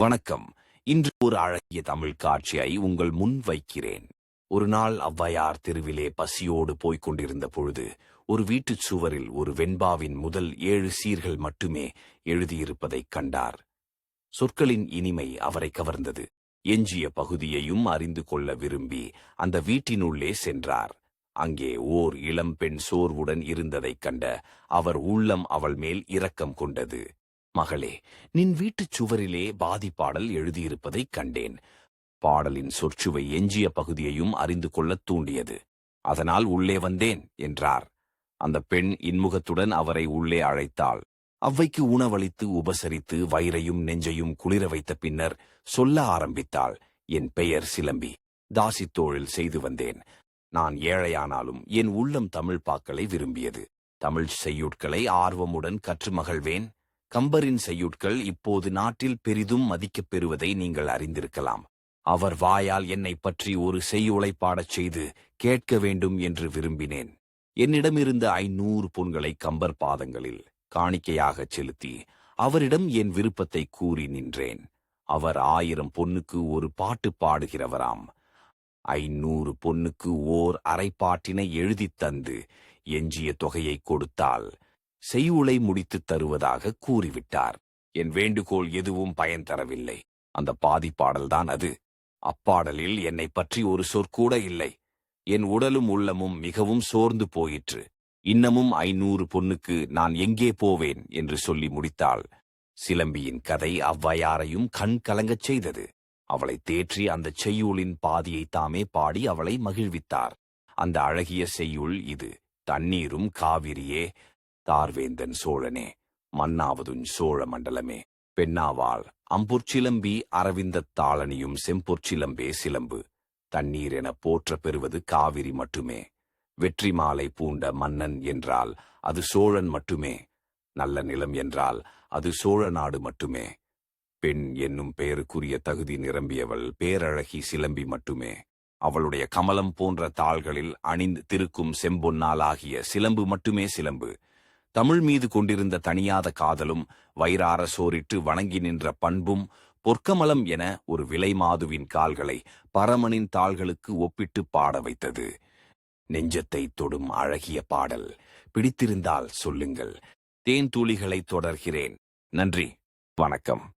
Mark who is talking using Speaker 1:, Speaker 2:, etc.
Speaker 1: வணக்கம். இன்று ஒரு அழகிய தமிழ் காட்சியை உங்கள் முன் வைக்கிறேன். ஒரு நாள் ஔவையார் தெருவிலே பசியோடு போய்க் கொண்டிருந்த பொழுது ஒரு வீட்டுச் சுவரில் ஒரு வெண்பாவின் முதல் ஏழு சீர்கள் மட்டுமே எழுதியிருப்பதைக் கண்டார். சொற்களின் இனிமை அவரை கவர்ந்தது. எஞ்சிய பகுதியையும் அறிந்து கொள்ள விரும்பி அந்த வீட்டினுள்ளே சென்றார். அங்கே ஓர் இளம்பெண் சோர்வுடன் இருந்ததைக் கண்ட அவர் உள்ளம் அவள் மேல் இரக்கம் கொண்டது. மகளே நின் வீட்டுச் சுவரிலே பாதி பாடல் எழுதியிருப்பதைக் கண்டேன். பாடலின் சொற்சுவை எஞ்சிய பகுதியையும் அறிந்து கொள்ளத் தூண்டியது. அதனால் உள்ளே வந்தேன் என்றார். அந்த பெண் இன்முகத்துடன் அவரை உள்ளே அழைத்தாள். அவ்வைக்கு உணவளித்து உபசரித்து வயிறையும் நெஞ்சையும் குளிர வைத்த பின்னர் சொல்ல ஆரம்பித்தாள். என் பெயர் சிலம்பி. தாசித்தோழில் செய்து வந்தேன். நான் ஏழையானாலும் என் உள்ளம் தமிழ் பாக்களை விரும்பியது. தமிழ் செய்யுட்களை ஆர்வமுடன் கற்று மகிழ்வேன். கம்பரின் செய்யுட்கள் இப்போது நாட்டில் பெரிதும் மதிக்கப் பெறுவதை நீங்கள் அறிந்திருக்கலாம். அவர் வாயால் என்னை பற்றி ஒரு செய்யுளை பாடச் செய்து கேட்க வேண்டும் என்று விரும்பினேன். என்னிடமிருந்த ஐநூறு பொன்களை கம்பர் பாதங்களில் காணிக்கையாகச் செலுத்தி அவரிடம் என் விருப்பத்தை கூறி நின்றேன். அவர் ஆயிரம் பொன்னுக்கு ஒரு பாட்டு பாடுகிறவராம். ஐநூறு பொன்னுக்கு ஓர் அரைப்பாட்டினை எழுதித் தந்து எஞ்சிய தொகையை கொடுத்தால் செய்யுளை முடித்துத் தருவதாக கூறிவிட்டார். என் வேண்டுகோள் எதுவும் பயன் தரவில்லை. அந்த பாதிப்பாடல்தான் அது. அப்பாடலில் என்னை பற்றி ஒரு சொற்கூட இல்லை. என் உடலும் உள்ளமும் மிகவும் சோர்ந்து போயிற்று. இன்னமும் ஐநூறு பொண்ணுக்கு நான் எங்கே போவேன்? என்று சொல்லி முடித்தாள். சிலம்பியின் கதை அவ்வையாரையும் கண் கலங்கச் செய்தது. அவளை தேற்றி அந்தச் செய்யுளின் பாதியை தாமே பாடி அவளை மகிழ்வித்தார். அந்த அழகிய செய்யுள் இது. தண்ணீரும் காவிரியே. தார்வேந்தன் சோழனே மன்னாவதுன் சோழ மண்டலமே. பெண்ணாவாள் அம்புற்சிலம்பி அரவிந்தத் தாளணியும் செம்பொற்சிலம்பே சிலம்பு. தண்ணீர் என போற்ற பெறுவது காவிரி மட்டுமே. வெற்றி மாலை பூண்ட மன்னன் என்றால் அது சோழன் மட்டுமே. நல்ல நிலம் என்றால் அது சோழ நாடு மட்டுமே. பெண் என்னும் பெயருக்குரிய தகுதி நிரம்பியவள் பேரழகி சிலம்பி மட்டுமே. அவளுடைய கமலம் போன்ற தாள்களில் அணிந்து திருக்கும் செம்பொன்னாலாகிய சிலம்பு மட்டுமே சிலம்பு. தமிழ் மீது கொண்டிருந்த தனியாத காதலும் வயிறார சோரிட்டு வணங்கி நின்ற பண்பும் பொற்கமலம் என ஒரு விலை மாதுவின் கால்களை பரமனின் தாள்களுக்கு ஒப்பிட்டு பாட வைத்தது. நெஞ்சத்தை தொடும் அழகிய பாடல். பிடித்திருந்தால் சொல்லுங்கள். தேன் துளிகளை தொடர்கிறேன். நன்றி. வணக்கம்.